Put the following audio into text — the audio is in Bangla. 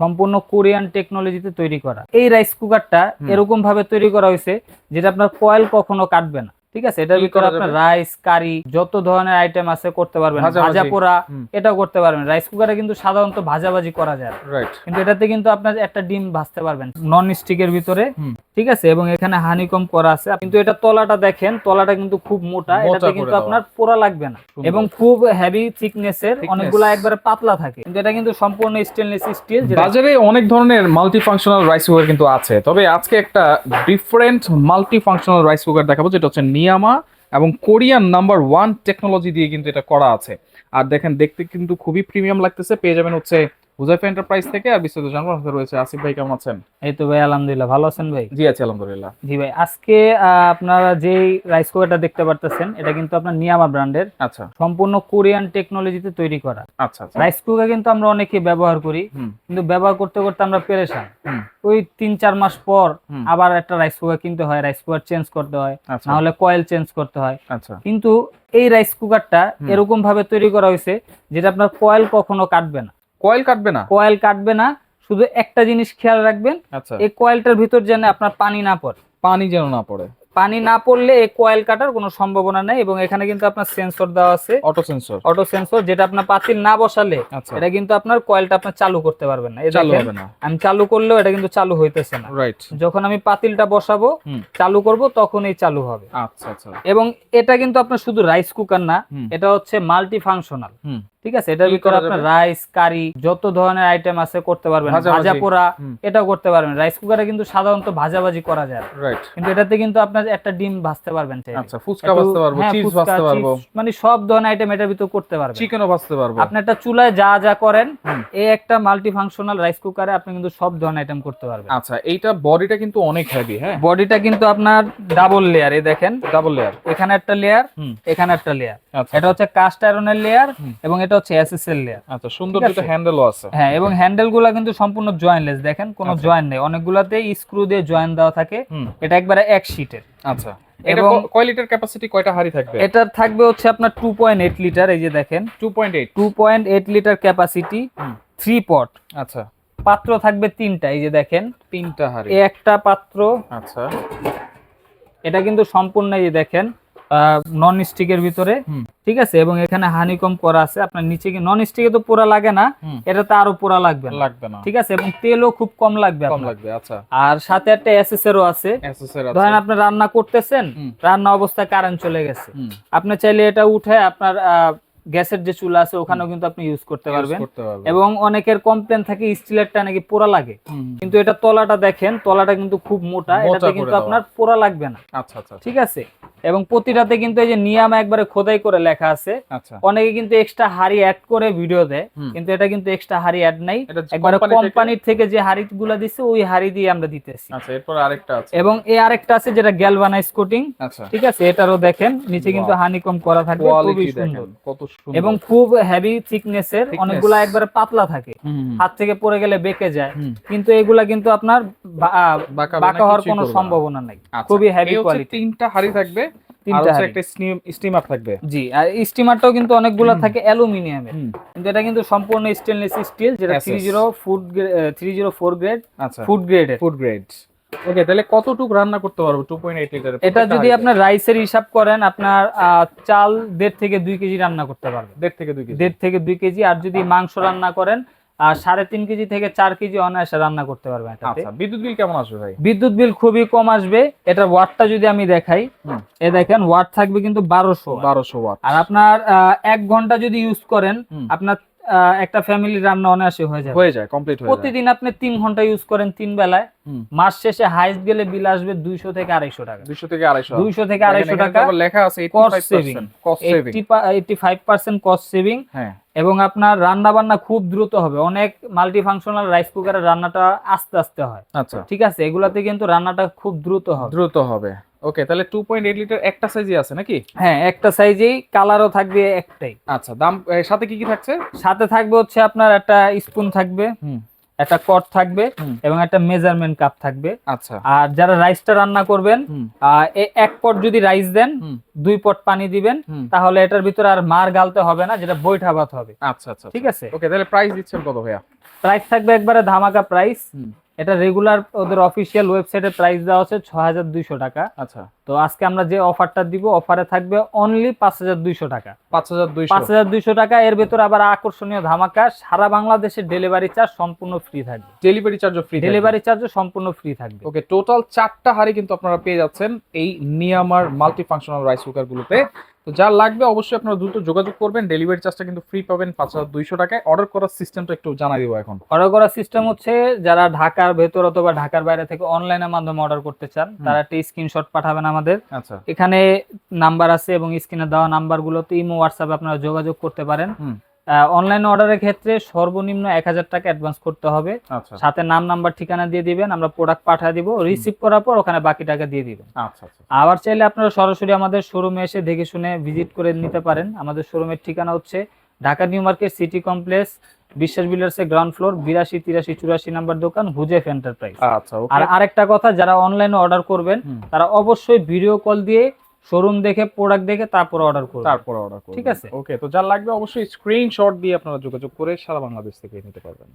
সম্পূর্ণ কোরিয়ান টেকনোলজিতে তৈরি করা। এই রাইস কুকারটা এরকম ভাবে তৈরি করা হয়েছে যেটা আপনার কয়েল কখনো কাটবে না। ঠিক আছে? এটার ভিতরে আপনার রাইস কারি যত ধরনের আইটেম আছে করতে পারবেন। ভাজা পোড়া এটাও করতে পারবেন। রাইস কুকারে কিন্তু সাধারণত ভাজাভাজি করা যায়। রাইট কিন্তু এটাতে কিন্তু আপনার একটা ডিম ভাজতে পারবেন। নন স্টিকের ভিতরে ঠিক আছে? এবং এখানে হানিকম করা আছে। কিন্তু এটা তলাটা দেখেন তলাটা কিন্তু খুব মোটা। এটাতে কিন্তু আপনার পোড়া লাগবে না। এবং খুব হেভি থিকনেসের এর অনেকগুলো একবারে পাতলা থাকে। কিন্তু এটা কিন্তু সম্পূর্ণ স্টেনলেস স্টিল বাজারে অনেক ধরনের মাল্টি ফাংশনাল রাইস কুকার কিন্তু আছে। তবে আজকে একটা different multi functional rice cooker দেখাবো যেটা হচ্ছে নিয়ামা এবং কোরিয়ান নাম্বার ওয়ান টেকনোলজি দিয়ে কিন্তু এটা করা আছে। আর দেখেন, দেখতে কিন্তু খুবই প্রিমিয়াম লাগতেছে। পেয়ে যাবেন হচ্ছে হুজাইফা এন্টারপ্রাইজ থেকে আর বিস্তারিত সাথে রয়েছে আসিফ ভাই কেমন আছেন? এই তো ভাই আলহামদুলিল্লাহ। ভালো আছেন ভাই? জি আছি আলহামদুলিল্লাহ। জি ভাই আজকে আপনারা যেই রাইস কুকারটা দেখতে পারতেছেন এটা কিন্তু আপনার নিয়ামা ব্র্যান্ডের আচ্ছা। সম্পূর্ণ কোরিয়ান টেকনোলজিতে তৈরি করা। আচ্ছা আচ্ছা। রাইস কুকার কিন্তু আমরা অনেকে ব্যবহার করি কিন্তু ব্যবহার করতে করতে আমরা পেরেশান। ওই তিন চার মাস পর আবার একটা রাইস কুকার কিনতে হয়। রাইস কুকার চেঞ্জ করতে হয় আচ্ছা। না হলে কয়েল চেঞ্জ করতে হয়। আচ্ছা। কিন্তু এই রাইস কুকারটা এরকম ভাবে তৈরি করা হয়েছে যেটা আপনার কয়েল কখনো কাটবে না। কয়েল কাটবে না? কয়েল কাটবে না শুধু একটা জিনিস খেয়াল রাখবেন আচ্ছা। এই কয়েলটার ভিতর যেন আপনার পানি না পড়ে। পানি যেন না পড়ে। পানি না পড়লে এই কয়েল কাটার কোনো সম্ভাবনা নেই এবং এখানে কিন্তু আপনার সেন্সর দেওয়া আছে। Auto sensor. অটো সেন্সর যেটা আপনার পাতিল না বসালে আচ্ছা। এটা কিন্তু আপনার কয়েলটা আপনার চালু করতে পারবেন না। চালু হবে না। আমি চালু করলেও এটা কিন্তু চালু হইতেছে না। রাইট যখন আমি পাতিলটা বসাবো চালু করব তখনই চালু হবে। আচ্ছা আচ্ছা। এবং এটা কিন্তু আপনার শুধু রাইস কুকার না এটা হচ্ছে মাল্টি ফাংশনাল ঠিক আছে? এটার ভিতরে আপনার রাইস কারি যত ধরনের আইটেম আছে করতে পারবেন। ভাজা পোড়া এটাও করতে পারবেন। রাইস কুকারে কিন্তু সাধারণত ভাজাভাজি করা যায়। কিন্তু এটাতে কিন্তু আপনার একটা ডিম ভাজতে পারবেন। আচ্ছা ফুচকা ভাজতে পারব হ্যাঁ, চিজ ভাজতে পারব। মানে সব ধরনের আইটেম এটার ভিতর করতে পারবেন। চিকেনও ভাজতে পারব। আপনি একটা চুলায় যা যা করেন এই একটা মাল্টি ফাংশনাল রাইস কুকারে আপনি কিন্তু সব ধরনের আইটেম করতে পারবেন। আচ্ছা এইটা বডিটা কিন্তু অনেক হেভি হ্যাঁ? বডিটা কিন্তু আপনার ডাবল লেয়ার এই দেখেন। ডাবল লেয়ার এখানে একটা লেয়ার এখানে একটা লেয়ার আচ্ছা। এটা হচ্ছে কাস্ট আয়রনের লেয়ার এবং এটা হচ্ছে এসএসএল লেয়ার আচ্ছা সুন্দর দুটো হ্যান্ডেলও আছে। হ্যাঁ এবং হ্যান্ডেলগুলা কিন্তু সম্পূর্ণ জয়েন্টলেস দেখেন কোনো। জয়েন্ট নেই। অনেকগুলাতে স্ক্রু দিয়ে জয়েন্ট দেওয়া থাকে। এটা একবারে এক শিটের আচ্ছা এটা কয় লিটার ক্যাপাসিটি কয়টা হাড়ি থাকবে? এটার থাকবে হচ্ছে আপনার টু পয়েন্ট এইট লিটার এই যে দেখেন। 2.8 two point eight litre capacity three pot আচ্ছা। পাত্র থাকবে তিনটা এই যে দেখেন। তিনটা হাড়ি। একটা পাত্র। আচ্ছা। এটা কিন্তু সম্পূর্ণ এই যে দেখেন নন স্টিকের ভিতরে ঠিক আছে? এবং এখানে হানিকম করা আছে। আপনার নিচে কি নন স্টিকে তো পোড়া লাগে না? এটা এটাতে আরও পোড়া লাগবে না। লাগবে না। ঠিক আছে? এবং তেলও খুব কম লাগবে কম। লাগবে আচ্ছা। আর সাথে একটা এসএসএরও আছে। এসএসআর আছে। ধরেন আপনি রান্না করতেছেন রান্না অবস্থায় কারেন্ট চলে গেছে। আপনি চাইলে এটা উঠে আপনার আহ, গ্যাসের যে চুলা আছে ওখানেও কিন্তু আপনি ইউজ করতে পারবেন। এবং অনেকের কমপ্লেন থাকে স্টিলেরটা নাকি পোড়া লাগে। কিন্তু এটা তলাটা দেখেন তলাটা কিন্তু খুব মোটা এটাতে কিন্তু আপনার পোড়া লাগবে না। আচ্ছা আচ্ছা ঠিক আছে? এবং প্রতিটাতে কিন্তু এই যে নিয়ামা একবারে খোদাই করে লেখা আছে। আচ্ছা। অনেকে কিন্তু এক্সট্রা হাড়ি অ্যাড করে ভিডিও দেয় কিন্তু এটা কিন্তু এক্সট্রা হাড়ি অ্যাড নাই। একবারে কোম্পানির থেকে যে হাড়ি গুলা দিচ্ছে ওই হাড়ি দিয়ে আমরা দিতেছি। আচ্ছা এরপর আরেকটা আছে। এবং এই আরেকটা আছে যেটা গ্যালভানাইজ কোটিং আচ্ছা। ঠিক আছে? এটারও দেখেন নিচে কিন্তু. হানিকম করা থাকবে খুবই সুন্দর। কত এবং খুব হেভি থিকনেসের Thickness. অনেকগুলা একবারে পাতলা থাকে। হাত থেকে পড়ে গেলে বেঁকে যায়। কিন্তু এগুলা কিন্তু আপনার বাঁকা হওয়ার কোনো সম্ভাবনা নাই। আচ্ছা, খুবই হেভি কোয়ালিটি তিনটা হাড়ি থাকবে তিনটা একটা স্টিমার থাকবে। জি আর স্টিমারটাও কিন্তু অনেকগুলা থাকে অ্যালুমিনিয়ামের। কিন্তু এটা কিন্তু সম্পূর্ণ স্টেনলেস স্টিল যেটা three zero food three zero four grade food গ্রেডের ফুড গ্রেড ওকে তাহলে কতটুক রান্না করতে পারব? 2.8 লিটার এটা যদি আপনার রাইসের হিসাব করেন আপনার চাল দেড় থেকে দুই কেজি রান্না করতে পারবেন দেড় থেকে দুই কেজি। দেড় থেকে দুই কেজি আর যদি মাংস রান্না করেন আর সাড়ে তিন কেজি থেকে চার কেজি অনায়াসে রান্না করতে পারবেন এটাতে। আচ্ছা বিদ্যুৎ বিল কেমন আসবে ভাই? বিদ্যুৎ বিল খুবই কম আসবে। এটার ওয়াটটা যদি আমি দেখাই। এ দেখেন ওয়াট থাকবে কিন্তু বারোশো বারোশো ওয়াট। আর আপনার আহ, এক ঘণ্টা যদি ইউজ করেন আপনার একটা ফ্যামিলি রান্না অনায়াসে হয়ে যাবে। হয়ে যায় কমপ্লিট হয়ে যায়। প্রতিদিন আপনি তিন ঘণ্টা ইউজ করেন তিন বেলায়। মাস শেষে হাইস্ট গেলে বিল আসবে দুইশো থেকে আড়াইশো টাকা। 200 থেকে 250 দুইশো থেকে আড়াইশো টাকা লেখা আছে 85% cost saving eighty five percent cost saving হ্যাঁ। এবং আপনার রান্না বান্না খুব দ্রুত হবে। অনেক মাল্টি ফাংশনাল রাইস কুকারের রান্নাটা আস্তে আস্তে হয়। আচ্ছা। ঠিক আছে? এগুলাতে কিন্তু রান্নাটা খুব দ্রুত হবে। দ্রুত হবে। ওকে তাহলে 2.8 লিটার একটা সাইজই আছে নাকি? হ্যাঁ একটা সাইজেই কালারও থাকবে একটাই। আচ্ছা দাম সাথে কি কি থাকছে? সাথে থাকবে হচ্ছে আপনার একটা স্পুন থাকবে হুম। একটা কট থাকবে এবং একটা মেজারমেন্ট কাপ থাকবে। আচ্ছা। আর যারা রাইসটা রান্না করবেন এক পট যদি রাইস দেন দুই পট পানি দিবেন তাহলে এটার ভিতরে আর মার গালতে হবে না যেটা বৈঠা ভাত হবে। আচ্ছা আচ্ছা ঠিক আছে? ওকে তাহলে প্রাইস দিচ্ছেন কত ভাইয়া? প্রাইস থাকবে একবারে ধামাকা প্রাইস হুম। এটা রেগুলার ওদের অফিসিয়াল ওয়েবসাইটে প্রাইস দেওয়া হচ্ছে ছ হাজার দুইশো টাকা। আচ্ছা। তো আজকে আমরা যে অফারটা দিব অফারে থাকবে অনলি পাঁচ হাজার দুইশো টাকা। পাঁচ হাজার দুইশো। পাঁচ হাজার দুইশো টাকা এর ভেতরে আবার আকর্ষণীয় ধামাকা সারা বাংলাদেশে ডেলিভারি চার্জ সম্পূর্ণ ফ্রি থাকবে। ডেলিভারি চার্জও ফ্রি ডেলিভারি চার্জও সম্পূর্ণ ফ্রি থাকবে। ওকে টোটাল চারটা হাড়ি কিন্তু আপনারা পেয়ে যাচ্ছেন এই নিয়ামার মাল্টি ফাংশনাল রাইস কুকার গুলোতে। তো যা লাগবে অবশ্যই আপনারা দ্রুত যোগাযোগ করবেন। ডেলিভারি চার্জটা কিন্তু ফ্রি পাবেন পাঁচ হাজার দুইশো টাকায়। অর্ডার করার সিস্টেমটা একটু জানাই দেবো এখন। অর্ডার করার সিস্টেম হচ্ছে যারা ঢাকার ভেতর অথবা ঢাকার বাইরে থেকে অনলাইনের মাধ্যমে অর্ডার করতে চান তারা একটা স্ক্রিনশট পাঠাবেন আমাদের। আচ্ছা। এখানে নাম্বার আছে এবং স্ক্রিনে দেওয়া নাম্বারগুলোতে ইমো হোয়াটসঅ্যাপে আপনারা যোগাযোগ করতে পারেন। অনলাইন অর্ডারের ক্ষেত্রে সর্বনিম্ন এক হাজার টাকা অ্যাডভান্স করতে হবে। আচ্ছা। সাথে নাম নাম্বার ঠিকানা দিয়ে দিবেন আমরা প্রোডাক্ট পাঠিয়ে দিব রিসিভ করার পর ওখানে বাকি টাকা দিয়ে দিবেন। আচ্ছা আচ্ছা আবার চাইলে আপনারা সরাসরি আমাদের শোরুমে এসে দেখে শুনে ভিজিট করে নিতে পারেন। আমাদের শোরুমের ঠিকানা হচ্ছে Dhaka new market city complex Biswas বিল্ডার্সের ground floor বিরাশি তিরাশি চুরাশি নাম্বার দোকান হুজেফ এন্টারপ্রাইজ আচ্ছা আর আরেকটা কথা যারা অনলাইনে অর্ডার করবেন তারা অবশ্যই ভিডিও কল দিয়ে শোরুম দেখে প্রোডাক্ট দেখে তারপর অর্ডার করুন তারপর অর্ডার করুন ঠিক আছে। ওকে তো যা লাগবে অবশ্যই স্ক্রিনশট দিয়ে আপনারা যোগাযোগ করে সারা বাংলাদেশ থেকে নিতে পারবেন।